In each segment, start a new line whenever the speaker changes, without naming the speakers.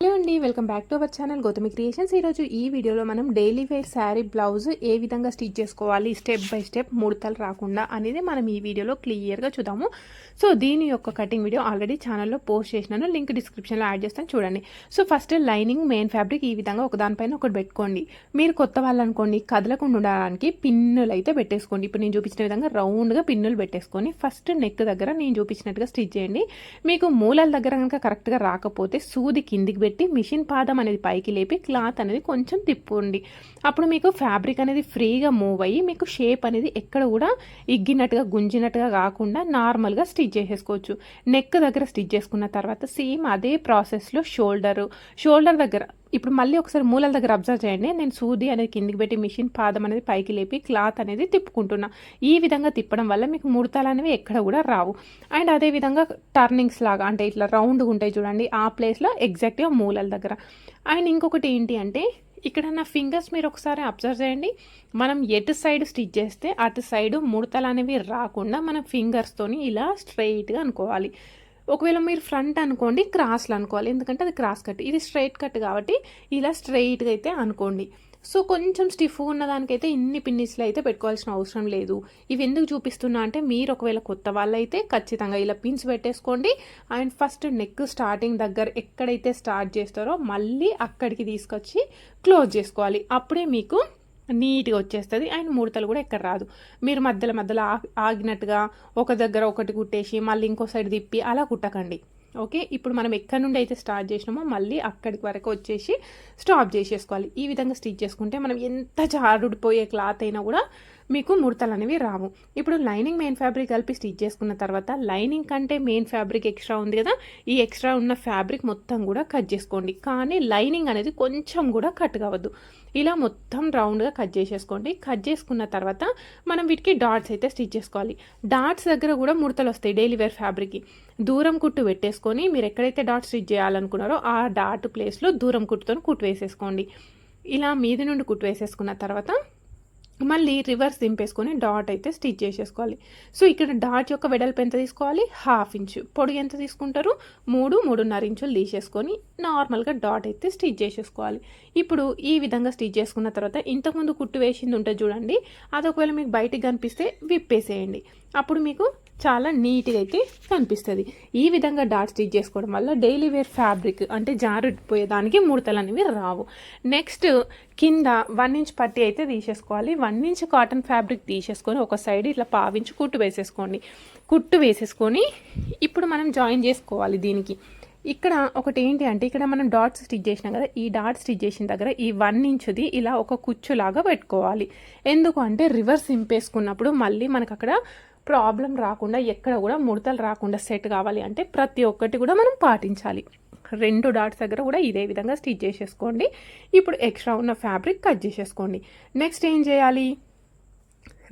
Hello అండి welcome back to our channel Gautami creations. ఈరోజు ఈ వీడియోలో మనం డైలీ వేర్ శారీ బ్లౌజ్ ఏ విధంగా స్టిచ్ చేసుకోవాలి స్టెప్ బై స్టెప్ ముడతలు రాకుండా అనేది మనం ఈ వీడియోలో క్లియర్గా చూద్దాము. సో దీని యొక్క కటింగ్ వీడియో ఆల్రెడీ ఛానల్లో పోస్ట్ చేసినాను. లింక్ డిస్క్రిప్షన్లో యాడ్ చేస్తాను చూడండి. So first lining main fabric ఈ విధంగా ఒకదానిపైన ఒకటి పెట్టుకోండి. మీరు కొత్త వాళ్ళు అనుకోండి కదలకుండా ఉండడానికి పిన్నులు అయితే పెట్టేసుకోండి. ఇప్పుడు నేను చూపించిన విధంగా రౌండ్గా పిన్నులు పెట్టేసుకొని ఫస్ట్ నెక్ దగ్గర నేను చూపించినట్టుగా స్టిచ్ చేయండి. మీకు మూలల దగ్గర కనుక కరెక్ట్గా రాకపోతే సూది కిందికి పెట్టి మిషన్ పాదం అనేది పైకి లేపి క్లాత్ అనేది కొంచెం తిప్పండి. అప్పుడు మీకు ఫ్యాబ్రిక్ అనేది ఫ్రీగా మూవ్ అయ్యి మీకు షేప్ అనేది ఎక్కడ కూడా ఇగ్గినట్టుగా గుంజినట్టుగా కాకుండా నార్మల్గా స్టిచ్ చేసేసుకోవచ్చు. నెక్ దగ్గర స్టిచ్ చేసుకున్న తర్వాత సేమ్ అదే ప్రాసెస్లో షోల్డర్. షోల్డర్ దగ్గర ఇప్పుడు మళ్ళీ ఒకసారి మూలల దగ్గర అబ్జర్వ్ చేయండి. నేను సూది అనేది కిందికి పెట్టి మిషన్ పాదం అనేది పైకి లేపి క్లాత్ అనేది తిప్పుకుంటున్నా. ఈ విధంగా తిప్పడం వల్ల మీకు ముడతలు అనేవి ఎక్కడ కూడా రావు. అండ్ అదే విధంగా టర్నింగ్స్ లాగా అంటే ఇట్లా రౌండ్గా ఉంటాయి చూడండి ఆ ప్లేస్లో ఎగ్జాక్ట్గా మూలల దగ్గర. అండ్ ఇంకొకటి ఏంటి అంటే ఇక్కడ నా ఫింగర్స్ మీరు ఒకసారి అబ్జర్వ్ చేయండి. మనం ఎటు సైడ్ స్టిచ్ చేస్తే అటు సైడ్ ముడతలు అనేవి రాకుండా మనం ఫింగర్స్తోని ఇలా స్ట్రైట్గా అనుకోవాలి. ఒకవేళ మీరు ఫ్రంట్ అనుకోండి క్రాస్లు అనుకోవాలి. ఎందుకంటే అది క్రాస్ కట్ ఇది స్ట్రైట్ కట్ కాబట్టి ఇలా స్ట్రైట్గా అయితే అనుకోండి. సో కొంచెం స్టిఫ్ ఉన్న దానికైతే ఇన్ని పిన్నిస్లు అయితే పెట్టుకోవాల్సిన అవసరం లేదు. ఇవి ఎందుకు చూపిస్తున్నా అంటే మీరు ఒకవేళ కొత్త వాళ్ళైతే ఖచ్చితంగా ఇలా పిన్స్ పెట్టేసుకోండి. అండ్ ఫస్ట్ నెక్ స్టార్టింగ్ దగ్గర ఎక్కడైతే స్టార్ట్ చేస్తారో మళ్ళీ అక్కడికి తీసుకొచ్చి క్లోజ్ చేసుకోవాలి. అప్పుడే మీకు నీట్గా వచ్చేస్తుంది. అండ్ ముడతలు కూడా ఎక్కడ రాదు. మీరు మధ్యలో మధ్యలో ఆగినట్టుగా ఒక దగ్గర ఒకటి కుట్టేసి మళ్ళీ ఇంకో సైడ్ తిప్పి అలా కుట్టకండి. ఓకే? ఇప్పుడు మనం ఎక్కడి నుండి అయితే స్టార్ట్ చేసినామో మళ్ళీ అక్కడికి వరకు వచ్చేసి స్టాప్ చేసేసుకోవాలి. ఈ విధంగా స్టిచ్ చేసుకుంటే మనం ఎంత జారుడిపోయే క్లాత్ అయినా కూడా మీకు ముడతలు అనేవి రావు. ఇప్పుడు లైనింగ్ మెయిన్ ఫ్యాబ్రిక్ కలిపి స్టిచ్ చేసుకున్న తర్వాత లైనింగ్ కంటే మెయిన్ ఫ్యాబ్రిక్ ఎక్స్ట్రా ఉంది కదా ఈ ఎక్స్ట్రా ఉన్న ఫ్యాబ్రిక్ మొత్తం కూడా కట్ చేసుకోండి. కానీ లైనింగ్ అనేది కొంచెం కూడా కట్ కావద్దు. ఇలా మొత్తం రౌండ్గా కట్ చేసేసుకోండి. కట్ చేసుకున్న తర్వాత మనం వీటికి డాట్స్ అయితే స్టిచ్ చేసుకోవాలి. డాట్స్ దగ్గర కూడా ముడతలు వస్తాయి డైలీ వేర్ ఫ్యాబ్రిక్కి. దూరం కుట్టు పెట్టేసుకొని మీరు ఎక్కడైతే డాట్ స్టిచ్ చేయాలనుకున్నారో ఆ డాట్ ప్లేస్లో దూరం కుట్టుతో కుట్టు వేసేసుకోండి. ఇలా మీది నుండి కుట్టు వేసేసుకున్న తర్వాత మళ్ళీ రివర్స్ దింపేసుకొని డాట్ అయితే స్టిచ్ చేసేసుకోవాలి. సో ఇక్కడ డాట్ యొక్క వెడల్పు ఎంత తీసుకోవాలి? Half inch. పొడి ఎంత తీసుకుంటారు? మూడు మూడున్నర ఇంచులు తీసేసుకొని నార్మల్గా డాట్ అయితే స్టిచ్ చేసేసుకోవాలి. ఇప్పుడు ఈ విధంగా స్టిచ్ చేసుకున్న తర్వాత ఇంతకుముందు కుట్టు వేసింది ఉంటుంది చూడండి అది ఒకవేళ మీకు బయటికి కనిపిస్తే విప్పేసేయండి. అప్పుడు మీకు చాలా నీట్గా అయితే కనిపిస్తుంది. ఈ విధంగా డాట్ స్టిచ్ చేసుకోవడం వల్ల డైలీ వేర్ ఫ్యాబ్రిక్ అంటే జారిపోయేదానికి ముడతలు అనేవి రావు. నెక్స్ట్ కింద వన్ ఇంచ్ పట్టి అయితే తీసేసుకోవాలి. వన్ ఇంచ్ కాటన్ ఫ్యాబ్రిక్ తీసేసుకొని ఒక సైడ్ ఇట్లా పావించి కుట్టు వేసేసుకోండి. కుట్టు వేసేసుకొని ఇప్పుడు మనం జాయిన్ చేసుకోవాలి దీనికి. ఇక్కడ ఒకటి ఏంటి అంటే ఇక్కడ మనం డాట్స్ స్టిచ్ చేసినాం కదా ఈ డాట్ స్టిచ్ చేసిన దగ్గర ఈ వన్ ఇంచ్ది ఇలా ఒక కుచ్చులాగా పెట్టుకోవాలి. ఎందుకు అంటే రివర్స్ ఇంపేసుకున్నప్పుడు మళ్ళీ మనకు అక్కడ ప్రాబ్లం రాకుండా ఎక్కడ కూడా ముడతలు రాకుండా సెట్ కావాలి అంటే ప్రతి ఒక్కటి కూడా మనం పాటించాలి. రెండు డాట్స్ దగ్గర కూడా ఇదే విధంగా స్టిచ్ చేసేసుకోండి. ఇప్పుడు ఎక్స్ట్రా ఉన్న ఫ్యాబ్రిక్ కట్ చేసేసుకోండి. నెక్స్ట్ ఏం చేయాలి?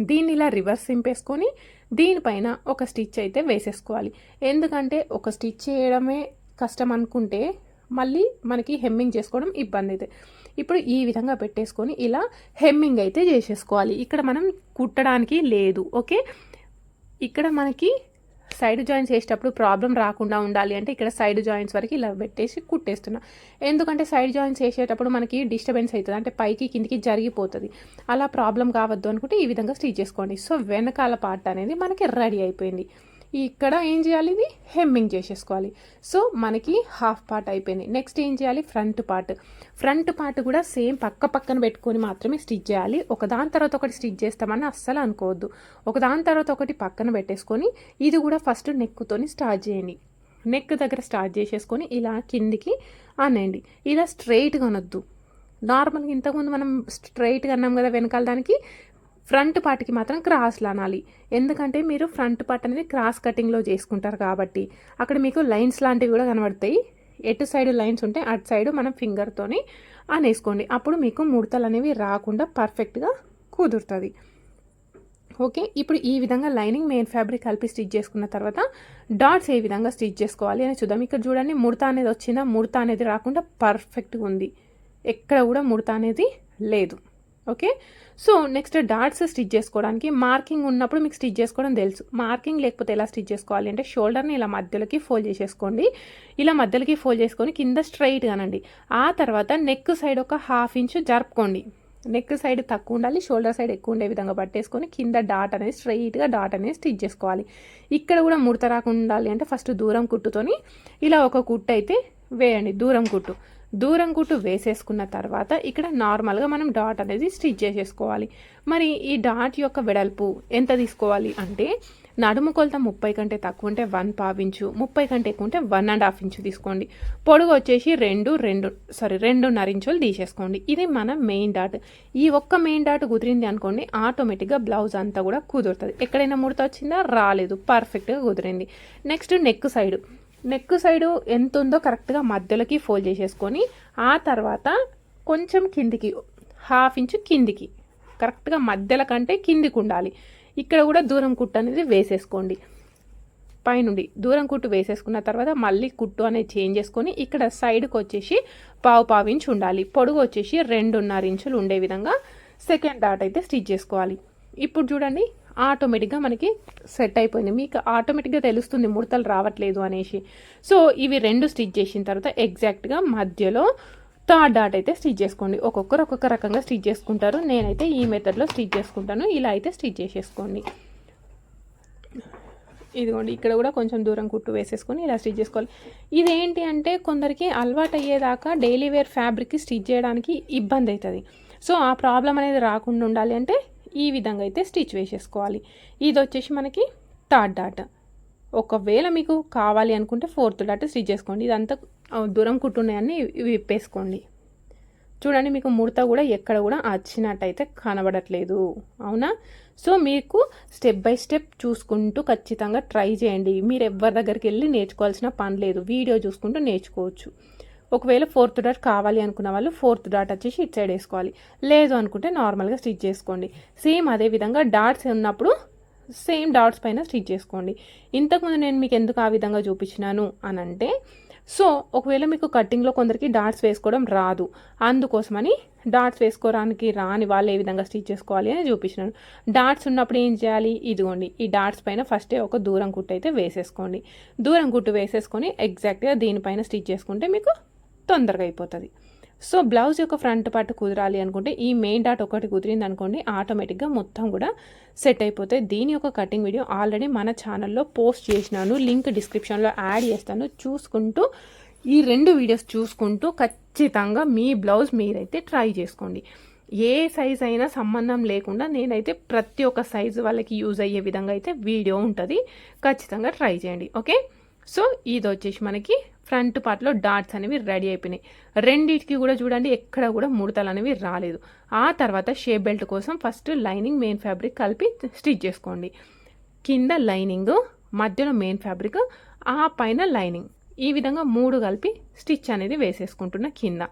దీన్ని ఇలా రివర్స్ సింపేసుకొని దీనిపైన ఒక స్టిచ్ అయితే వేసేసుకోవాలి. ఎందుకంటే ఒక స్టిచ్ చేయడమే కష్టం అనుకుంటే మళ్ళీ మనకి హెమ్మింగ్ చేసుకోవడం ఇబ్బంది అయితే. ఇప్పుడు ఈ విధంగా పెట్టేసుకొని ఇలా హెమ్మింగ్ అయితే చేసేసుకోవాలి. ఇక్కడ మనం కుట్టడానికి లేదు ఓకే? ఇక్కడ మనకి సైడ్ జాయింట్స్ వేసేటప్పుడు ప్రాబ్లం రాకుండా ఉండాలి అంటే ఇక్కడ సైడ్ జాయింట్స్ వరకు ఇలా పెట్టేసి కుట్టేస్తున్నా. ఎందుకంటే సైడ్ జాయింట్స్ వేసేటప్పుడు మనకి డిస్టర్బెన్స్ అవుతుంది. అంటే పైకి కిందికి జరిగిపోతుంది. అలా ప్రాబ్లం కావద్దు అనుకుంటే ఈ విధంగా స్టిచ్ చేసుకోండి. సో వెనకాల పార్ట్ అనేది మనకి రెడీ అయిపోయింది. ఇక్కడ ఏం చేయాలి? ఇది హెమ్మింగ్ చేసేసుకోవాలి. సో మనకి హాఫ్ పార్ట్ అయిపోయింది. నెక్స్ట్ ఏం చేయాలి? Front part. ఫ్రంట్ పార్ట్ కూడా సేమ్ పక్క పక్కన పెట్టుకొని మాత్రమే స్టిచ్ చేయాలి. ఒక దాని తర్వాత ఒకటి స్టిచ్ చేస్తామని అస్సలు అనుకోవద్దు. ఒకదాని తర్వాత ఒకటి పక్కన పెట్టేసుకొని ఇది కూడా ఫస్ట్ నెక్కుతోని స్టార్ట్ చేయండి. నెక్ దగ్గర స్టార్ట్ చేసేసుకొని ఇలా కిందికి అనండి ఇలా స్ట్రైట్గా అనొద్దు. నార్మల్గా ఇంతకుముందు మనం స్ట్రైట్గా అన్నాం కదా వెనకాల దానికి ఫ్రంట్ పార్ట్కి మాత్రం క్రాస్లు అనాలి. ఎందుకంటే మీరు ఫ్రంట్ పార్ట్ అనేది క్రాస్ కటింగ్లో చేసుకుంటారు కాబట్టి అక్కడ మీకు లైన్స్ లాంటివి కూడా కనబడతాయి. ఎటు సైడ్ లైన్స్ ఉంటే అటు సైడ్ మనం ఫింగర్తోని అనేసుకోండి. అప్పుడు మీకు ముడతలు అనేవి రాకుండా పర్ఫెక్ట్గా కుదురుతుంది. ఓకే? ఇప్పుడు ఈ విధంగా లైనింగ్ మెయిన్ ఫ్యాబ్రిక్ కలిపి స్టిచ్ చేసుకున్న తర్వాత డాట్స్ ఏ విధంగా స్టిచ్ చేసుకోవాలి అని చూద్దాం. ఇక్కడ చూడండి ముడత అనేది వచ్చిందా? ముడత అనేది రాకుండా పర్ఫెక్ట్గా ఉంది. ఎక్కడ కూడా ముడత అనేది లేదు. Okay? So next dots stitch చేసుకోవడానికి మార్కింగ్ ఉన్నప్పుడు మీకు స్టిచ్ చేసుకోవడం తెలుసు. మార్కింగ్ లేకపోతే ఎలా స్టిచ్ చేసుకోవాలి అంటే షోల్డర్ని ఇలా మధ్యలోకి ఫోల్డ్ చేసేసుకోండి. ఇలా మధ్యలోకి ఫోల్డ్ చేసుకొని కింద స్ట్రైట్ కానండి ఆ తర్వాత నెక్ సైడ్ ఒక హాఫ్ ఇంచ్ జరుపుకోండి. నెక్ సైడ్ తక్కువ ఉండాలి షోల్డర్ సైడ్ ఎక్కువ ఉండే విధంగా పట్టేసుకొని కింద డాట్ అనేది స్ట్రైట్గా డాట్ అనేది స్టిచ్ చేసుకోవాలి. ఇక్కడ కూడా ముడత రాకుండా ఉండాలి అంటే ఫస్ట్ దూరం కుట్టుతోని ఇలా ఒక కుట్టు అయితే వేయండి దూరం కుట్టు. దూరం గుట్టు వేసేసుకున్న తర్వాత ఇక్కడ నార్మల్గా మనం డాట్ అనేది స్టిచ్ చేసేసుకోవాలి. మరి ఈ డాట్ యొక్క వెడల్పు ఎంత తీసుకోవాలి అంటే నడుము కొలత ముప్పై కంటే తక్కువ ఉంటే వన్ పావించు ముప్పై కంటే ఎక్కువ ఉంటే వన్ అండ్ హాఫ్ ఇంచు తీసుకోండి. పొడుగు వచ్చేసి రెండు రెండు సారీ రెండున్నర ఇంచులు తీసేసుకోండి. ఇది మన మెయిన్ డాట్. ఈ ఒక్క మెయిన్ డాట్ కుదిరింది అనుకోండి ఆటోమేటిక్గా బ్లౌజ్ అంతా కూడా కుదురుతుంది. ఎక్కడైనా ముడత వచ్చిందా? రాలేదు. పర్ఫెక్ట్గా కుదిరింది. Next neck side. Neck side ఎంత ఉందో కరెక్ట్గా మధ్యలోకి ఫోల్డ్ చేసేసుకొని ఆ తర్వాత కొంచెం కిందికి హాఫ్ ఇంచు కిందికి కరెక్ట్గా మధ్యలో కంటే కిందికి ఉండాలి. ఇక్కడ కూడా దూరం కుట్టు అనేది వేసేసుకోండి. పైనుండి దూరం కుట్టు వేసేసుకున్న తర్వాత మళ్ళీ కుట్టు అనేది చేంజ్ చేసుకొని ఇక్కడ సైడ్కి వచ్చేసి పావు పావు ఇంచు ఉండాలి. పొడుగు వచ్చేసి రెండున్నర ఇంచులు ఉండే విధంగా సెకండ్ డాట్ అయితే స్టిచ్ చేసుకోవాలి. ఇప్పుడు చూడండి ఆటోమేటిక్గా మనకి సెట్ అయిపోయింది. మీకు ఆటోమేటిక్గా తెలుస్తుంది ముడతలు రావట్లేదు అనేసి. సో ఇవి రెండు స్టిచ్ చేసిన తర్వాత ఎగ్జాక్ట్గా మధ్యలో థర్డ్ డాట్ అయితే స్టిచ్ చేసుకోండి. ఒక్కొక్కరు ఒక్కొక్క రకంగా స్టిచ్ చేసుకుంటారు. నేనైతే ఈ మెథడ్లో స్టిచ్ చేసుకుంటాను. ఇలా అయితే స్టిచ్ చేసేసుకోండి. ఇదిగోండి ఇక్కడ కూడా కొంచెం దూరం కుట్టు వేసేసుకొని ఇలా స్టిచ్ చేసుకోవాలి. ఇదేంటి అంటే కొందరికి అలవాటు అయ్యేదాకా డైలీ వేర్ ఫ్యాబ్రిక్కి స్టిచ్ చేయడానికి ఇబ్బంది అవుతుంది. సో ఆ ప్రాబ్లం అనేది రాకుండా ఉండాలి అంటే ఈ విధంగా అయితే స్టిచ్ వేసేసుకోవాలి. ఇది వచ్చేసి మనకి థర్డ్ డాట్. ఒకవేళ మీకు కావాలి అనుకుంటే ఫోర్త్ డాట్ స్టిచ్ చేసుకోండి. ఇదంతా దూరం కుట్టున్నాయని విప్పేసుకోండి. చూడండి మీకు ముడత కూడా ఎక్కడ కూడా వచ్చినట్టయితే కనబడట్లేదు. అవునా? సో మీకు స్టెప్ బై స్టెప్ చూసుకుంటూ ఖచ్చితంగా ట్రై చేయండి. మీరు ఎవరి దగ్గరికి వెళ్ళి నేర్చుకోవాల్సిన పని లేదు. వీడియో చూసుకుంటూ నేర్చుకోవచ్చు. ఒకవేళ ఫోర్త్ డాట్ కావాలి అనుకున్న వాళ్ళు ఫోర్త్ డాట్ వచ్చేసి ఇటు సైడ్ వేసుకోవాలి. లేదు అనుకుంటే నార్మల్గా స్టిచ్ చేసుకోండి. సేమ్ అదే విధంగా డాట్స్ ఉన్నప్పుడు సేమ్ డాట్స్ పైన స్టిచ్ చేసుకోండి. ఇంతకుముందు నేను మీకు ఎందుకు ఆ విధంగా చూపించినాను అని అంటే సో ఒకవేళ మీకు కటింగ్లో కొందరికి డాట్స్ వేసుకోవడం రాదు. అందుకోసమని డాట్స్ వేసుకోవడానికి రాని వాళ్ళు ఏ విధంగా స్టిచ్ చేసుకోవాలి అని చూపించినాను. డాట్స్ ఉన్నప్పుడు ఏం చేయాలి? ఇదిగోండి ఈ డాట్స్ పైన ఫస్టే ఒక దూరం కుట్టు అయితే వేసేసుకోండి. దూరం కుట్టు వేసేసుకొని ఎగ్జాక్ట్గా దీనిపైన స్టిచ్ చేసుకుంటే మీకు తొందరగా అయిపోతుంది. సో బ్లౌజ్ యొక్క ఫ్రంట్ పార్ట్ కుదరాలి అనుకుంటే ఈ మెయిన్ డాట్ ఒకటి కుదిరింది అనుకోండి ఆటోమేటిక్గా మొత్తం కూడా సెట్ అయిపోతాయి దీని యొక్క కటింగ్ వీడియో ఆల్రెడీ మన ఛానల్లో పోస్ట్ చేసినాను. లింక్ డిస్క్రిప్షన్లో యాడ్ చేస్తాను. చూసుకుంటూ ఈ రెండు వీడియోస్ చూసుకుంటూ ఖచ్చితంగా మీ బ్లౌజ్ మీరైతే ట్రై చేసుకోండి. ఏ సైజ్ అయినా సంబంధం లేకుండా నేనైతే ప్రతి ఒక్క సైజు వాళ్ళకి యూజ్ అయ్యే విధంగా అయితే వీడియో ఉంటుంది. ఖచ్చితంగా ట్రై చేయండి. ఓకే? సో ఇది వచ్చేసి మనకి ఫ్రంట్ పార్ట్లో డాట్స్ అనేవి రెడీ అయిపోయినాయి. రెండింటికి కూడా చూడండి ఎక్కడ కూడా ముడతలు అనేవి రాలేదు. ఆ తర్వాత షేప్ బెల్ట్ కోసం ఫస్ట్ లైనింగ్ మెయిన్ ఫ్యాబ్రిక్ కలిపి స్టిచ్ చేసుకోండి. కింద లైనింగ్ మధ్యలో మెయిన్ ఫ్యాబ్రిక్ ఆ పైన లైనింగ్. ఈ విధంగా మూడు కలిపి స్టిచ్ అనేది వేసేసుకుంటున్నా కింద.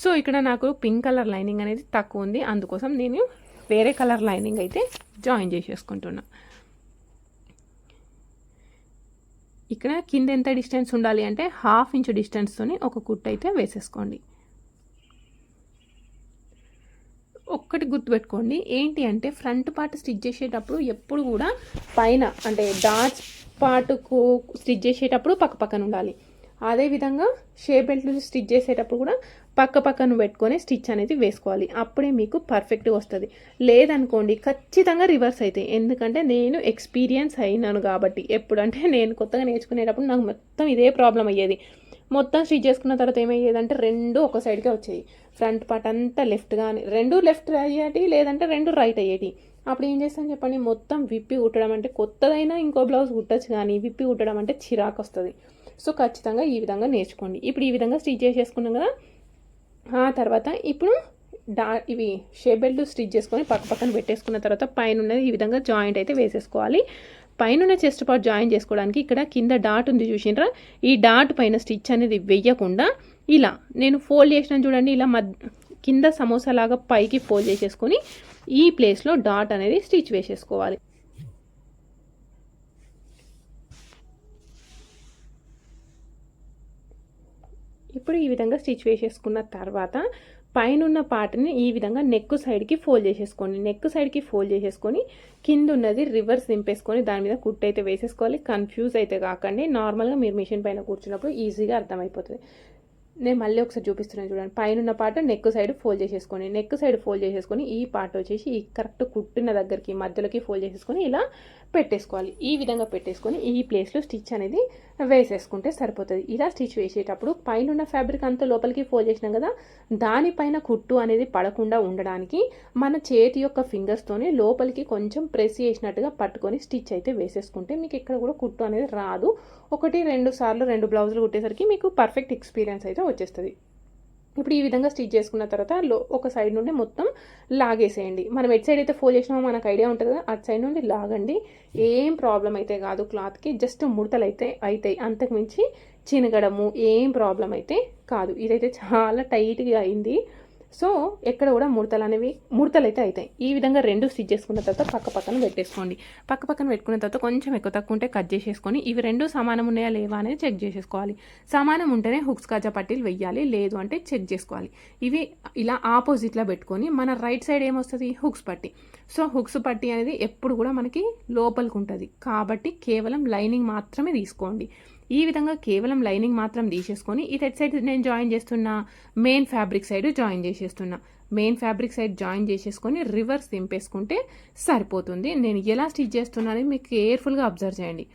సో ఇక్కడ నాకు పింక్ కలర్ లైనింగ్ అనేది తక్కువ ఉంది. అందుకోసం నేను వేరే కలర్ లైనింగ్ అయితే జాయిన్ చేసేసుకుంటున్నాను ఇక్కడ కింద ఎంత డిస్టెన్స్ ఉండాలి అంటే హాఫ్ ఇంచ్ డిస్టెన్స్తోని ఒక కుట్ అయితే వేసేసుకోండి. ఒక్కటి గుర్తుపెట్టుకోండి ఏంటి అంటే ఫ్రంట్ పార్ట్ స్టిచ్ చేసేటప్పుడు ఎప్పుడు కూడా పైన అంటే డాట్స్ పార్ట్కు స్టిచ్ చేసేటప్పుడు పక్క పక్కన ఉండాలి. అదేవిధంగా షేప్ బెల్ట్లు స్టిచ్ చేసేటప్పుడు కూడా పక్క పక్కన పెట్టుకొని స్టిచ్ అనేది వేసుకోవాలి. అప్పుడే మీకు పర్ఫెక్ట్గా వస్తుంది. లేదనుకోండి ఖచ్చితంగా రివర్స్ అవుతాయి ఎందుకంటే నేను ఎక్స్పీరియన్స్ అయినాను కాబట్టి. ఎప్పుడంటే నేను కొత్తగా నేర్చుకునేటప్పుడు నాకు మొత్తం ఇదే ప్రాబ్లం అయ్యేది. మొత్తం స్టిచ్ చేసుకున్న తర్వాత ఏమయ్యేదంటే రెండు ఒక సైడ్కే వచ్చేది ఫ్రంట్ పార్ట్ అంతా లెఫ్ట్ కానీ రెండు లెఫ్ట్ అయ్యేటి లేదంటే రెండు రైట్ అయ్యేటి. అప్పుడు ఏం చేస్తాను చెప్పండి? మొత్తం విప్పి కుట్టడం అంటే కొత్తదైనా ఇంకో బ్లౌజ్ కుట్టచ్చు కానీ విప్పి కుట్టడం అంటే చిరాకు వస్తుంది. సో ఖచ్చితంగా ఈ విధంగా నేర్చుకోండి. ఇప్పుడు ఈ విధంగా స్టిచ్ చేసేసుకున్నాం కదా ఆ తర్వాత ఇప్పుడు డా ఇవి షేప్ బెల్ట్ స్టిచ్ చేసుకొని పక్క పక్కన పెట్టేసుకున్న తర్వాత పైన ఉన్నది ఈ విధంగా జాయింట్ అయితే వేసేసుకోవాలి. పైన చెస్ట్ పార్ట్ జాయిన్ చేసుకోవడానికి ఇక్కడ కింద డాట్ ఉంది చూసినరా? ఈ డాట్ పైన స్టిచ్ అనేది వెయ్యకుండా ఇలా నేను ఫోల్డ్ చేసిన చూడండి ఇలా మద్ కింద సమోసా లాగా పైకి ఫోల్డ్ చేసేసుకొని ఈ ప్లేస్లో డాట్ అనేది స్టిచ్ వేసేసుకోవాలి. ఇప్పుడు ఈ విధంగా స్టిచ్ వేసేసుకున్న తర్వాత పైన ఉన్న పార్ట్ని ఈ విధంగా నెక్ సైడ్కి ఫోల్డ్ చేసేసుకోండి. నెక్ సైడ్కి ఫోల్డ్ చేసేసుకొని కింద ఉన్నది రివర్స్ దింపేసుకొని దాని మీద కుట్టు అయితే వేసేసుకోవాలి. కన్ఫ్యూజ్ అయితే కాకండి. నార్మల్గా మీరు మిషన్ పైన కూర్చున్నప్పుడు ఈజీగా అర్థమైపోతుంది. నేను మళ్ళీ ఒకసారి చూపిస్తున్నాను చూడండి. పైన ఉన్న పార్ట్ నెక్ సైడ్ ఫోల్డ్ చేసేసుకొని నెక్ సైడ్ ఫోల్డ్ చేసేసుకొని ఈ పార్ట్ వచ్చేసి ఈ కరెక్ట్ కుట్టిన దగ్గరికి మధ్యలోకి ఫోల్డ్ చేసేసుకొని ఇలా పెట్టేసుకోవాలి. ఈ విధంగా పెట్టేసుకొని ఈ ప్లేస్లో స్టిచ్ అనేది వేసేసుకుంటే సరిపోతుంది. ఇలా స్టిచ్ వేసేటప్పుడు పైన ఉన్న ఫ్యాబ్రిక్ అంతా లోపలికి ఫోల్డ్ చేసినాం కదా దానిపైన కుట్టు అనేది పడకుండా ఉండడానికి మన చేతి యొక్క ఫింగర్స్తోనే లోపలికి కొంచెం ప్రెస్ చేసినట్టుగా పట్టుకొని స్టిచ్ అయితే వేసేసుకుంటే మీకు ఇక్కడ కూడా కుట్టు అనేది రాదు. ఒకటి రెండు సార్లు రెండు బ్లౌజులు కుట్టేసరికి మీకు పర్ఫెక్ట్ ఎక్స్పీరియన్స్ అయితే వచ్చేస్తుంది. ఇప్పుడు ఈ విధంగా స్టిచ్ చేసుకున్న తర్వాత లో ఒక సైడ్ నుండి మొత్తం లాగేసేయండి. మనం ఎట్ సైడ్ అయితే ఫోల్డ్ చేసినామో మనకు ఐడియా ఉంటుంది కదా అటు సైడ్ నుండి లాగండి. ఏం ప్రాబ్లం అయితే కాదు క్లాత్కి జస్ట్ ముడతలు అయితే అవుతాయి అంతకుమించి చినగడము ఏం ప్రాబ్లం అయితే కాదు. ఇదైతే చాలా టైట్గా అయింది. సో ఎక్కడ కూడా ముడతలు అనేవి ముడతలు అయితే అవుతాయి ఈ విధంగా రెండు స్టిచ్ చేసుకున్న తర్వాత పక్క పక్కన పెట్టేసుకోండి. పక్క పక్కన పెట్టుకున్న తర్వాత కొంచెం ఎక్కువ తక్కువ ఉంటే కట్ చేసేసుకొని ఇవి రెండు సమానం ఉన్నాయా లేవా అనేది చెక్ చేసేసుకోవాలి. సమానం ఉంటేనే హుక్స్ కాజా పట్టీలు వెయ్యాలి లేదు అంటే చెక్ చేసుకోవాలి. ఇవి ఇలా ఆపోజిట్లో పెట్టుకొని మన రైట్ సైడ్ ఏమొస్తుంది? హుక్స్ పట్టి. సో హుక్స్ పట్టి అనేది ఎప్పుడు కూడా మనకి లోపలికి ఉంటుంది. కాబట్టి కేవలం లైనింగ్ మాత్రమే తీసుకోండి. ఈ విధంగా కేవలం లైనింగ్ మాత్రం తీసేసుకొని ఈ ఎట్ సైడ్ నేను జాయిన్ చేస్తున్నా మెయిన్ ఫ్యాబ్రిక్ సైడ్ జాయిన్ చేసేస్తున్నా. మెయిన్ ఫ్యాబ్రిక్ సైడ్ జాయిన్ చేసేసుకొని రివర్స్ దింపేసుకుంటే సరిపోతుంది. నేను ఎలా స్టిచ్ చేస్తున్నానని మీకు కేర్ఫుల్గా అబ్జర్వ్ చేయండి.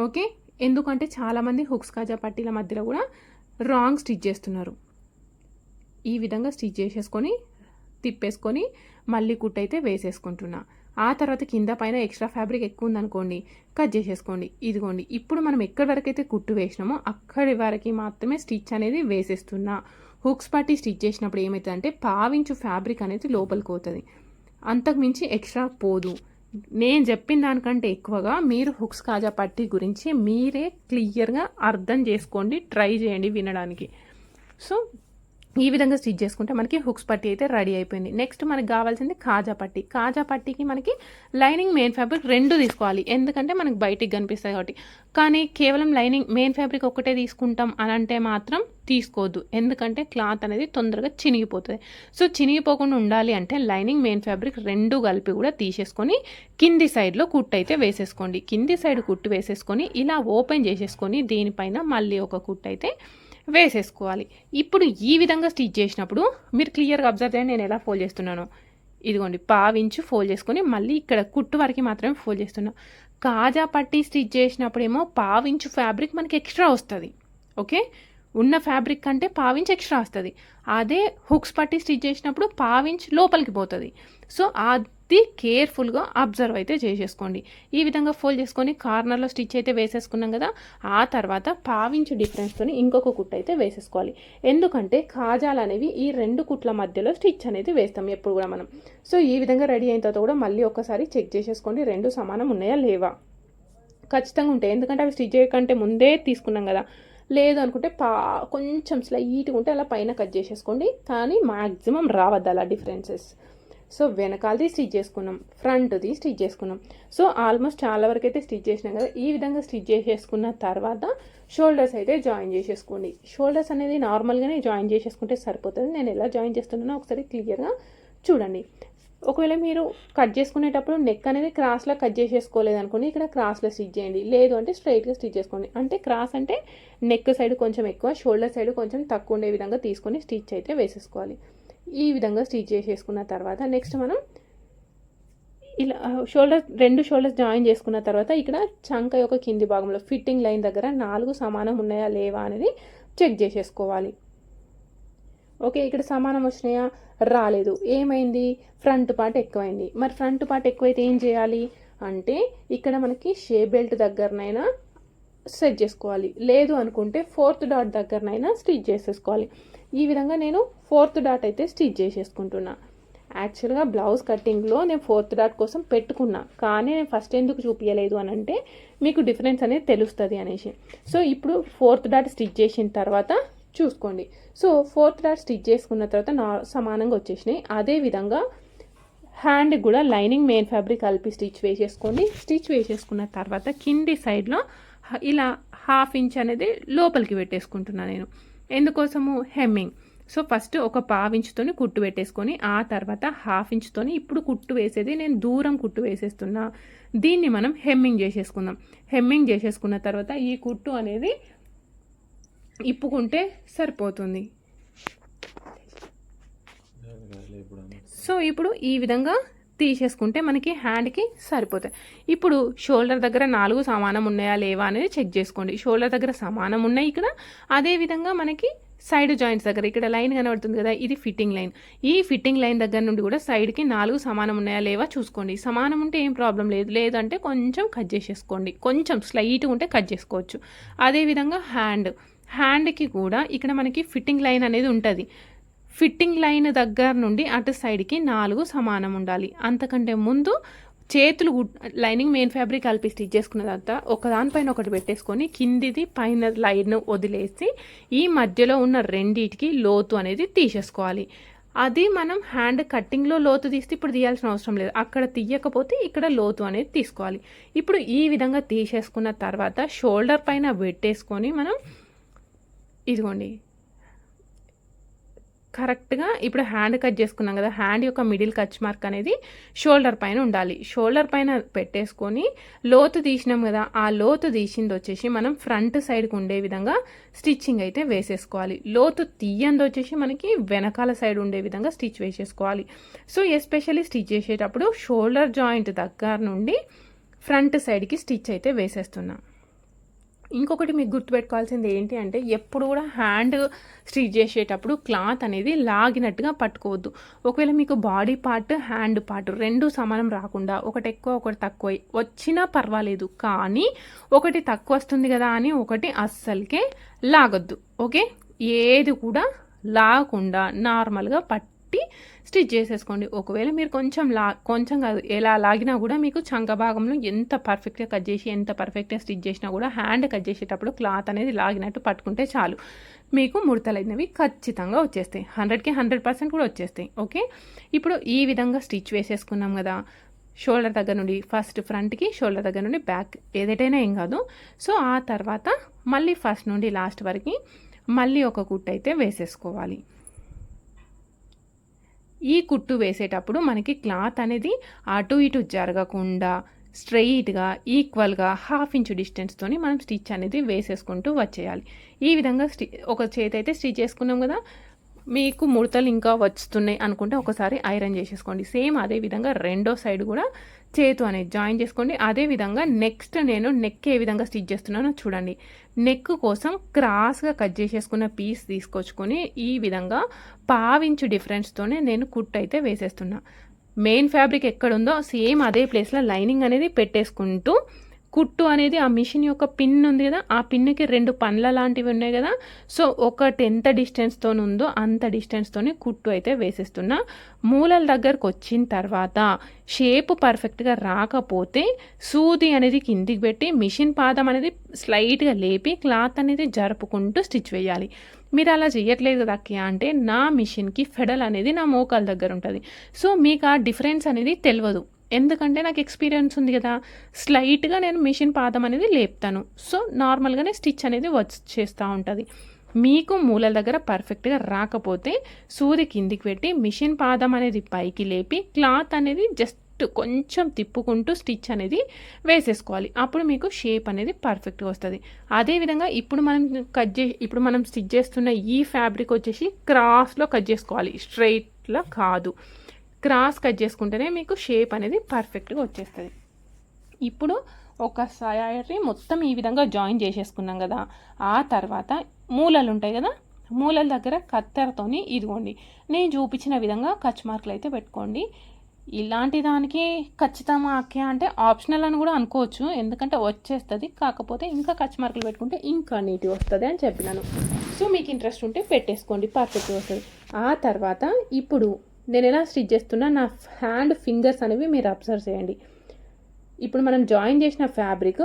ఓకే? ఎందుకంటే చాలామంది హుక్స్ కాజా పట్టీల మధ్యలో కూడా రాంగ్ స్టిచ్ చేస్తున్నారు. ఈ విధంగా స్టిచ్ చేసేసుకొని తిప్పేసుకొని మళ్ళీ కుట్టయితే వేసేసుకుంటున్నాను వేసేసుకుంటున్నా. ఆ తర్వాత కింద పైన ఎక్స్ట్రా ఫ్యాబ్రిక్ ఎక్కువ ఉందనుకోండి కట్ చేసేసుకోండి. ఇదిగోండి ఇప్పుడు మనం ఎక్కడి వరకు అయితే కుట్టు వేసినామో అక్కడి వరకు మాత్రమే స్టిచ్ అనేది వేసేస్తున్నా. హుక్స్ పట్టి స్టిచ్ చేసినప్పుడు ఏమవుతుందంటే పావించు ఫ్యాబ్రిక్ అనేది లోపలికి పోతుంది. అంతకుమించి ఎక్స్ట్రా పోదు. నేను చెప్పిన దానికంటే ఎక్కువగా మీరు హుక్స్ కాజా పట్టి గురించి మీరే క్లియర్గా అర్థం చేసుకోండి ట్రై చేయండి వినడానికి. సో ఈ విధంగా స్టిచ్ చేసుకుంటే మనకి హుక్స్ పట్టీ అయితే రెడీ అయిపోయింది. నెక్స్ట్ మనకి కావాల్సింది కాజా పట్టి. కాజా పట్టీకి మనకి లైనింగ్ మెయిన్ ఫ్యాబ్రిక్ రెండు తీసుకోవాలి. ఎందుకంటే మనకి బయటికి కనిపిస్తాయి కాబట్టి. కానీ కేవలం లైనింగ్ మెయిన్ ఫ్యాబ్రిక్ ఒకటే తీసుకుంటాం అని అంటే మాత్రం తీసుకోవద్దు. ఎందుకంటే క్లాత్ అనేది తొందరగా చినిగిపోతుంది. సో చినిగిపోకుండా ఉండాలి అంటే లైనింగ్ మెయిన్ ఫ్యాబ్రిక్ రెండు కలిపి కూడా తీసేసుకొని కింది సైడ్లో కుట్టు అయితే వేసేసుకోండి. కింది సైడ్ కుట్టు వేసేసుకొని ఇలా ఓపెన్ చేసేసుకొని దీనిపైన మళ్ళీ ఒక కుట్టు అయితే వేసేసుకోవాలి. ఇప్పుడు ఈ విధంగా స్టిచ్ చేసినప్పుడు మీరు క్లియర్గా అబ్జర్వ్ చేయండి నేను ఎలా ఫోల్డ్ చేస్తున్నాను. ఇదిగోండి పావించు ఫోల్డ్ చేసుకొని మళ్ళీ ఇక్కడ కుట్టు వరకు మాత్రమే ఫోల్డ్ చేస్తున్నా. కాజా పట్టి స్టిచ్ చేసినప్పుడేమో పావించు ఫ్యాబ్రిక్ మనకి ఎక్స్ట్రా వస్తుంది. ఓకే? ఉన్న ఫ్యాబ్రిక్ కంటే పావించ్ ఎక్స్ట్రా వస్తుంది. అదే హుక్స్ పట్టి స్టిచ్ చేసినప్పుడు పావించ్ లోపలికి పోతుంది. సో అది కేర్ఫుల్గా అబ్జర్వ్ అయితే చేసేసుకోండి. ఈ విధంగా ఫోల్డ్ చేసుకొని కార్నర్లో స్టిచ్ అయితే వేసేసుకున్నాం కదా ఆ తర్వాత పావించు డిఫరెన్స్తో ఇంకొక కుట్ అయితే వేసేసుకోవాలి. ఎందుకంటే కాజాలు అనేవి ఈ రెండు కుట్ల మధ్యలో స్టిచ్ అనేది వేస్తాం ఎప్పుడు కూడా మనం. సో ఈ విధంగా రెడీ అయిన తర్వాత కూడా మళ్ళీ ఒకసారి చెక్ చేసేసుకోండి రెండు సమానం ఉన్నాయా లేవా? ఖచ్చితంగా ఉంటాయి. ఎందుకంటే అవి స్టిచ్ చేయకంటే ముందే తీసుకున్నాం కదా. లేదు అనుకుంటే పా కొంచెం స్లైట్గా ఉంటే అలా పైన కట్ చేసేసుకోండి. కానీ మ్యాక్సిమం రావద్దు అలా డిఫరెన్సెస్. సో వెనకాలది స్టిచ్ చేసుకున్నాం ఫ్రంట్ది స్టిచ్ చేసుకున్నాం. సో ఆల్మోస్ట్ చాలా వరకు అయితే స్టిచ్ చేసినాం కదా ఈ విధంగా స్టిచ్ చేసేసుకున్న తర్వాత షోల్డర్స్ అయితే జాయిన్ చేసేసుకోండి. షోల్డర్స్ అనేది నార్మల్గానే జాయిన్ చేసేసుకుంటే సరిపోతుంది. నేను ఎలా జాయిన్ చేస్తున్నానో ఒకసారి క్లియర్గా చూడండి. ఒకవేళ మీరు కట్ చేసుకునేటప్పుడు నెక్ అనేది క్రాస్లో కట్ చేసేసుకోలేదు అనుకోండి ఇక్కడ క్రాస్లో స్టిచ్ చేయండి. లేదు అంటే స్ట్రైట్గా స్టిచ్ చేసుకోండి. అంటే క్రాస్ అంటే నెక్ సైడ్ కొంచెం ఎక్కువ షోల్డర్ సైడ్ కొంచెం తక్కువ ఉండే విధంగా తీసుకొని స్టిచ్ అయితే వేసేసుకోవాలి. ఈ విధంగా స్టిచ్ చేసేసుకున్న తర్వాత నెక్స్ట్ మనం ఇలా షోల్డర్ రెండు షోల్డర్స్ జాయిన్ చేసుకున్న తర్వాత ఇక్కడ చంక యొక్క కింది భాగంలో ఫిట్టింగ్ లైన్ దగ్గర నాలుగు సమానం ఉన్నాయా లేవా అనేది చెక్ చేసేసుకోవాలి. ఓకే ఇక్కడ సమానం వచ్చినాయా? రాలేదు. ఏమైంది? ఫ్రంట్ పార్ట్ ఎక్కువైంది. మరి ఫ్రంట్ పార్ట్ ఎక్కువైతే ఏం చేయాలి? అంటే ఇక్కడ మనకి షే బెల్ట్ దగ్గరనైనా సెట్ చేసుకోవాలి. లేదు అనుకుంటే ఫోర్త్ డాట్ దగ్గరనైనా స్టిచ్ చేసేసుకోవాలి. ఈ విధంగా నేను ఫోర్త్ డాట్ అయితే స్టిచ్ చేసేసుకుంటున్నా. యాక్చువల్గా బ్లౌజ్ కటింగ్లో నేను ఫోర్త్ డాట్ కోసం పెట్టుకున్నా. కానీ నేను ఫస్ట్ ఎందుకు చూపించలేదు అని అంటే మీకు డిఫరెన్స్ అనేది తెలుస్తుంది అనేసి. సో ఇప్పుడు ఫోర్త్ డాట్ స్టిచ్ చేసిన తర్వాత చూసుకోండి. సో ఫోర్త్ డాట్ స్టిచ్ చేసుకున్న తర్వాత నా సమానంగా వచ్చేసినాయి. అదే విధంగా హ్యాండ్ కూడా లైనింగ్ మెయిన్ ఫ్యాబ్రిక్ కలిపి స్టిచ్ వేసేసుకోండి. స్టిచ్ వేసేసుకున్న తర్వాత కింది సైడ్లో ఇలా హాఫ్ ఇంచ్ అనేది లోపలికి పెట్టేసుకుంటున్నాను నేను. ఎందుకోసము? హెమ్మింగ్. సో ఫస్ట్ ఒక పావించుతోని కుట్టు పెట్టేసుకొని ఆ తర్వాత హాఫ్ ఇంచుతోని ఇప్పుడు కుట్టు వేసేది నేను దూరం కుట్టు వేసేస్తున్నా. దీన్ని మనం హెమ్మింగ్ చేసేసుకుందాం. హెమ్మింగ్ చేసేసుకున్న తర్వాత ఈ కుట్టు అనేది ఇప్పుకుంటే సరిపోతుంది. సో ఇప్పుడు ఈ విధంగా తీసేసుకుంటే మనకి హ్యాండ్కి సరిపోతాయి. ఇప్పుడు షోల్డర్ దగ్గర నాలుగు సమానం ఉన్నాయా లేవా అనేది చెక్ చేసుకోండి. షోల్డర్ దగ్గర సమానం ఉన్నాయి ఇక్కడ. అదేవిధంగా మనకి సైడ్ జాయింట్స్ దగ్గర ఇక్కడ లైన్ కనబడుతుంది కదా ఇది ఫిట్టింగ్ లైన్. ఈ ఫిట్టింగ్ లైన్ దగ్గర నుండి కూడా సైడ్కి నాలుగు సమానం ఉన్నాయా లేవా చూసుకోండి. సమానం ఉంటే ఏం ప్రాబ్లం లేదు. లేదంటే కొంచెం కట్ చేసేసుకోండి. కొంచెం స్లైట్గా ఉంటే కట్ చేసుకోవచ్చు. అదేవిధంగా హ్యాండ్. హ్యాండ్కి కూడా ఇక్కడ మనకి ఫిట్టింగ్ లైన్ అనేది ఉంటుంది. ఫిట్టింగ్ లైన్ దగ్గర నుండి అటు సైడ్కి నాలుగు సమానం ఉండాలి. అంతకంటే ముందు చేతులు లైనింగ్ మెయిన్ ఫ్యాబ్రిక్ కలిపి స్టిచ్ చేసుకున్న తర్వాత ఒకదానిపైన ఒకటి పెట్టేసుకొని కిందిది పైన లైన్ వదిలేసి ఈ మధ్యలో ఉన్న రెండిటికి లోతు అనేది తీసేసుకోవాలి. అది మనం హ్యాండ్ కట్టింగ్లో లోతు తీస్తే ఇప్పుడు తీయాల్సిన అవసరం లేదు. అక్కడ తీయకపోతే ఇక్కడ లోతు అనేది తీసుకోవాలి. ఇప్పుడు ఈ విధంగా తీసేసుకున్న తర్వాత షోల్డర్ పైన పెట్టేసుకొని మనం ఇదిగోండి కరెక్ట్గా ఇప్పుడు హ్యాండ్ కట్ చేసుకున్నాం కదా హ్యాండ్ యొక్క మిడిల్ కచ్ మార్క్ అనేది షోల్డర్ పైన ఉండాలి. షోల్డర్ పైన పెట్టేసుకొని లోతు తీసినాం కదా ఆ లోతు తీసింది వచ్చేసి మనం ఫ్రంట్ సైడ్కి ఉండే విధంగా స్టిచ్చింగ్ అయితే వేసేసుకోవాలి. లోతు తీయంది వచ్చేసి మనకి వెనకాల సైడ్ ఉండే విధంగా స్టిచ్ వేసేసుకోవాలి. సో ఎస్పెషల్లీ స్టిచ్ చేసేటప్పుడు షోల్డర్ జాయింట్ దగ్గర నుండి ఫ్రంట్ సైడ్కి స్టిచ్ అయితే వేసేస్తున్నాం. ఇంకొకటి మీకు గుర్తుపెట్టుకోవాల్సింది ఏంటి అంటే ఎప్పుడు కూడా హ్యాండ్ స్టిచ్ చేసేటప్పుడు క్లాత్ అనేది లాగినట్టుగా పట్టుకోవద్దు. ఒకవేళ మీకు బాడీ పార్ట్ హ్యాండ్ పార్ట్ రెండు సమానం రాకుండా ఒకటి ఎక్కువ ఒకటి తక్కువ వచ్చినా పర్వాలేదు. కానీ ఒకటి తక్కువ వస్తుంది కదా అని ఒకటి అస్సలకే లాగొద్దు. ఓకే? ఏది కూడా లాగకుండా నార్మల్గా పట్టు స్టిచ్ చేసేసుకోండి. ఒకవేళ మీరు కొంచెం లా కొంచెం కాదు ఎలా లాగినా కూడా మీకు చంక భాగంలో ఎంత పర్ఫెక్ట్గా కట్ చేసి ఎంత పర్ఫెక్ట్గా స్టిచ్ చేసినా కూడా హ్యాండ్ కట్ చేసేటప్పుడు క్లాత్ అనేది లాగినట్టు పట్టుకుంటే చాలు. మీకు ముడతలైనవి ఖచ్చితంగా వచ్చేస్తాయి. హండ్రెడ్కి హండ్రెడ్ పర్సెంట్ కూడా వచ్చేస్తాయి. ఓకే? ఇప్పుడు ఈ విధంగా స్టిచ్ వేసేసుకున్నాం కదా. షోల్డర్ దగ్గర నుండి ఫస్ట్ ఫ్రంట్కి షోల్డర్ దగ్గర నుండి బ్యాక్ ఏదైనా ఏం కాదు. సో ఆ తర్వాత మళ్ళీ ఫస్ట్ నుండి లాస్ట్ వరకు మళ్ళీ ఒక కుట్టు అయితే వేసేసుకోవాలి. ఈ కుట్టు వేసేటప్పుడు మనకి క్లాత్ అనేది అటు ఇటు జరగకుండా స్ట్రెయిట్గా ఈక్వల్గా హాఫ్ ఇంచు డిస్టెన్స్తోని మనం స్టిచ్ అనేది వేసేసుకుంటూ వచ్చేయాలి. ఈ విధంగా స్టి ఒక చేతి అయితే స్టిచ్ చేసుకున్నాం కదా మీకు ముడతలు ఇంకా వస్తున్నాయి అనుకుంటే ఒకసారి ఐరన్ చేసేసుకోండి. సేమ్ అదే విధంగా రెండో సైడ్ కూడా చేతు అనేది జాయిన్ చేసుకోండి. అదే విధంగా నెక్స్ట్ నేను నెక్ ఏ విధంగా స్టిచ్ చేస్తున్నానో చూడండి. నెక్ కోసం క్రాస్గా కట్ చేసేసుకున్న పీస్ తీసుకొచ్చుకొని ఈ విధంగా పావించు డిఫరెన్స్తోనే నేను కుట్ అయితే వేసేస్తున్నా. మెయిన్ ఫ్యాబ్రిక్ ఎక్కడుందో సేమ్ అదే ప్లేస్లో లైనింగ్ అనేది పెట్టేసుకుంటూ కుట్టు అనేది ఆ మిషన్ యొక్క పిన్ ఉంది కదా ఆ పిన్కి రెండు పండ్ల లాంటివి ఉన్నాయి కదా. సో ఒకటి ఎంత డిస్టెన్స్తో ఉందో అంత డిస్టెన్స్తోనే కుట్టు అయితే వేసేస్తున్నా. మూలల దగ్గరకు వచ్చిన తర్వాత షేప్ పర్ఫెక్ట్గా రాకపోతే సూది అనేది కిందికి పెట్టి మిషన్ పాదం అనేది స్లైట్గా లేపి క్లాత్ అనేది జరుపుకుంటూ స్టిచ్ వేయాలి. మీరు అలా చేయట్లేదు కదా అక్కయ్య అంటే నా మిషన్కి ఫెడల్ అనేది నా మోకాల దగ్గర ఉంటుంది. సో మీకు ఆ డిఫరెన్స్ అనేది తెలియదు. ఎందుకంటే నాకు ఎక్స్పీరియన్స్ ఉంది కదా. స్లైట్గా నేను మిషన్ పాదం అనేది లేపుతాను. సో నార్మల్గానే స్టిచ్ అనేది వచ్చేస్తూ ఉంటుంది. మీకు మూలల దగ్గర పర్ఫెక్ట్గా రాకపోతే సూది కిందికి పెట్టి మిషన్ పాదం అనేది పైకి లేపి క్లాత్ అనేది జస్ట్ కొంచెం తిప్పుకుంటూ స్టిచ్ అనేది వేసేసుకోవాలి. అప్పుడు మీకు షేప్ అనేది పర్ఫెక్ట్గా వస్తుంది. అదేవిధంగా ఇప్పుడు మనం కట్ చే ఇప్పుడు మనం స్టిచ్ చేస్తున్న ఈ ఫ్యాబ్రిక్ వచ్చేసి క్రాస్లో కట్ చేసుకోవాలి. స్ట్రైట్లో కాదు. క్రాస్ కట్ చేసుకుంటేనే మీకు షేప్ అనేది పర్ఫెక్ట్గా వచ్చేస్తుంది. ఇప్పుడు ఒక సైడ్ని మొత్తం ఈ విధంగా జాయిన్ చేసేసుకున్నాం కదా ఆ తర్వాత మూలలు ఉంటాయి కదా మూలల దగ్గర కత్తెరతోని ఇదిగోండి నేను చూపించిన విధంగా కచ్ మార్కులు అయితే పెట్టుకోండి. ఇలాంటి దానికి ఖచ్చితంగా అక్కే అంటే ఆప్షనల్ అని కూడా అనుకోవచ్చు ఎందుకంటే వచ్చేస్తుంది కాకపోతే ఇంకా కచ్ మార్కులు పెట్టుకుంటే ఇంకా నీట్గా వస్తుంది అని చెప్పినాను. సో మీకు ఇంట్రెస్ట్ ఉంటే పెట్టేసుకోండి పర్ఫెక్ట్గా వస్తుంది. ఆ తర్వాత ఇప్పుడు నేను ఎలా స్టిచ్ చేస్తున్నా నా హ్యాండ్ ఫింగర్స్ అనేవి మీరు అబ్జర్వ్ చేయండి. ఇప్పుడు మనం జాయిన్ చేసిన ఫ్యాబ్రిక్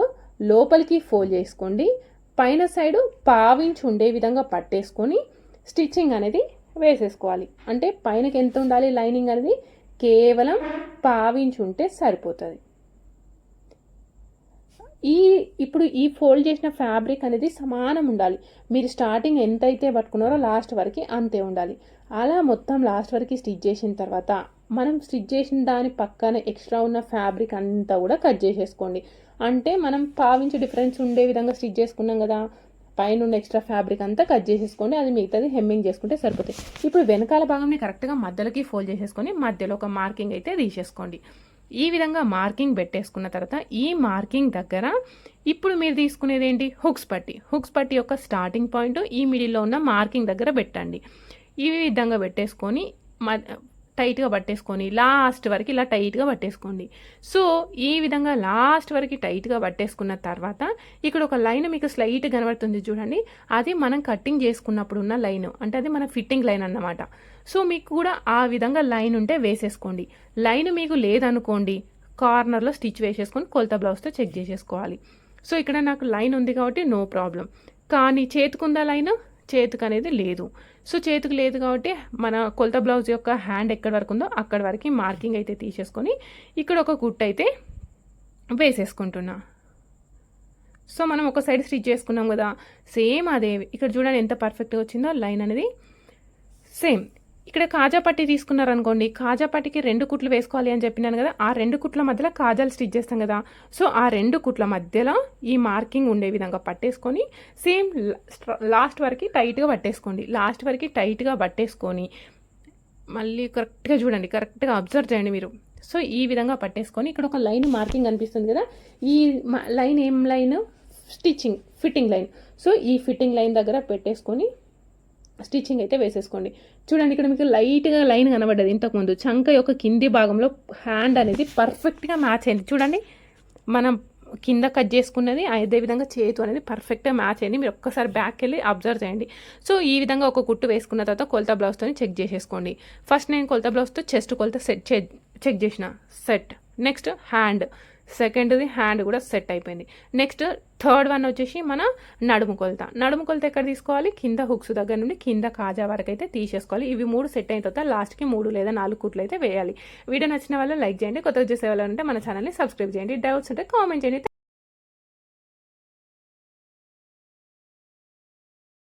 లోపలికి ఫోల్డ్ చేసుకోండి. పైన సైడు పావించి ఉండే విధంగా పట్టేసుకొని స్టిచ్చింగ్ అనేది వేసేసుకోవాలి. అంటే పైనకి ఎంత ఉండాలి లైనింగ్ అనేది కేవలం పావించి ఉంటే సరిపోతుంది. ఈ ఇప్పుడు ఈ ఫోల్డ్ చేసిన ఫ్యాబ్రిక్ అనేది సమానం ఉండాలి. మీరు స్టార్టింగ్ ఎంత అయితే పట్టుకున్నారో లాస్ట్ వరకు అంతే ఉండాలి. అలా మొత్తం లాస్ట్ వరకు స్టిచ్ చేసిన తర్వాత మనం స్టిచ్ చేసిన దాని పక్కన ఎక్స్ట్రా ఉన్న ఫ్యాబ్రిక్ అంతా కూడా కట్ చేసేసుకోండి. అంటే మనం పావించి డిఫరెన్స్ ఉండే విధంగా స్టిచ్ చేసుకున్నాం కదా పైన ఉన్న ఎక్స్ట్రా ఫ్యాబ్రిక్ అంతా కట్ చేసేసుకోండి అది మిగతాది హెమ్మింగ్ చేసుకుంటే సరిపోతుంది ఇప్పుడు వెనకాల భాగంని కరెక్ట్గా మధ్యలోకి ఫోల్డ్ చేసేసుకొని మధ్యలో ఒక మార్కింగ్ అయితే తీసేసుకోండి. ఈ విధంగా మార్కింగ్ పెట్టేసుకున్న తర్వాత ఈ మార్కింగ్ దగ్గర ఇప్పుడు మీరు తీసుకునేది ఏంటి? హుక్స్ పట్టి. హుక్స్ పట్టి యొక్క స్టార్టింగ్ పాయింట్ ఈ మిడిల్లో ఉన్న మార్కింగ్ దగ్గర పెట్టండి. ఈ విధంగా పెట్టేసుకొని మ టైట్గా పట్టేసుకొని లాస్ట్ వరకు ఇలా టైట్గా పట్టేసుకోండి. సో ఈ విధంగా లాస్ట్ వరకు టైట్గా పట్టేసుకున్న తర్వాత ఇక్కడ ఒక లైన్ మీకు స్లైట్ కనబడుతుంది చూడండి. అది మనం కటింగ్ చేసుకున్నప్పుడు ఉన్న లైన్. అంటే అది మన ఫిట్టింగ్ లైన్ అన్నమాట. సో మీకు కూడా ఆ విధంగా లైన్ ఉంటే వేసేసుకోండి. లైన్ మీకు లేదనుకోండి కార్నర్లో స్టిచ్ వేసేసుకొని కొలత బ్లౌజ్తో చెక్ చేసేసుకోవాలి. సో ఇక్కడ నాకు లైన్ ఉంది కాబట్టి నో ప్రాబ్లం. కానీ చేతుకుందా లైన్? చేతుకు అనేది లేదు. సో చేతికి లేదు కాబట్టి మన కొలత బ్లౌజ్ యొక్క హ్యాండ్ ఎక్కడి వరకు ఉందో అక్కడి వరకు మార్కింగ్ అయితే తీసేసుకొని ఇక్కడ ఒక కుట్ అయితే వేసేసుకుంటున్నా. సో మనం ఒక సైడ్ స్టిచ్ చేసుకున్నాం కదా సేమ్ అదే. ఇక్కడ చూడండి ఎంత పర్ఫెక్ట్గా వచ్చిందో లైన్ అనేది. సేమ్. ఇక్కడ కాజా పట్టి తీసుకున్నారనుకోండి కాజా పట్టికి రెండు కుట్లు వేసుకోవాలి అని చెప్పినాను కదా ఆ రెండు కుట్ల మధ్యలో కాజాలు స్టిచ్ చేస్తాం కదా. సో ఆ రెండు కుట్ల మధ్యలో ఈ మార్కింగ్ ఉండే విధంగా పట్టేసుకొని సేమ్ లాస్ట్ వరకు టైట్గా పట్టేసుకోండి. లాస్ట్ వరకు టైట్గా పట్టేసుకొని మళ్ళీ కరెక్ట్గా చూడండి కరెక్ట్గా అబ్జర్వ్ చేయండి మీరు. సో ఈ విధంగా పట్టేసుకొని ఇక్కడ ఒక లైన్ మార్కింగ్ అనిపిస్తుంది కదా ఈ లైన్ ఏం line? Stitching fitting line. So ఈ ఫిట్టింగ్ లైన్ దగ్గర పెట్టేసుకొని స్టిచ్చింగ్ అయితే వేసేసుకోండి. చూడండి ఇక్కడ మీకు లైట్గా లైన్ కనబడ్డది. ఇంతకుముందు చంక యొక్క కింది భాగంలో హ్యాండ్ అనేది పర్ఫెక్ట్గా మ్యాచ్ అయింది. చూడండి మనం కింద కట్ చేసుకున్నది అదేవిధంగా చేతు అనేది పర్ఫెక్ట్గా మ్యాచ్ అయింది. మీరు ఒక్కసారి బ్యాక్ వెళ్ళి అబ్జర్వ్ చేయండి. సో ఈ విధంగా ఒక కుట్టు వేసుకున్న తర్వాత కొలత బ్లౌజ్తో చెక్ చేసేసుకోండి. ఫస్ట్ నేను కొలత బ్లౌజ్తో చెస్ట్ కొలత సెట్ చెక్ చేసిన. సెట్. Next hand. సెకండ్ది హ్యాండ్ కూడా సెట్ అయిపోయింది. నెక్స్ట్ థర్డ్ వన్ వచ్చేసి మన నడుము కొలత. నడుము కొలత ఎక్కడ తీసుకోవాలి? కింద హుక్స్ దగ్గర నుండి కింద కాజా వరకు అయితే తీసేసుకోవాలి. ఇవి మూడు సెట్ అయిన తర్వాత లాస్ట్కి మూడు లేదా నాలుగు కుట్లు అయితే వేయాలి. వీడియో నచ్చిన వాళ్ళు లైక్ చేయండి. కొత్త వచ్చేసే వాళ్ళు ఉంటే మన ఛానల్ని సబ్స్క్రైబ్ చేయండి. డౌట్స్ ఉంటే కామెంట్ చేయండి.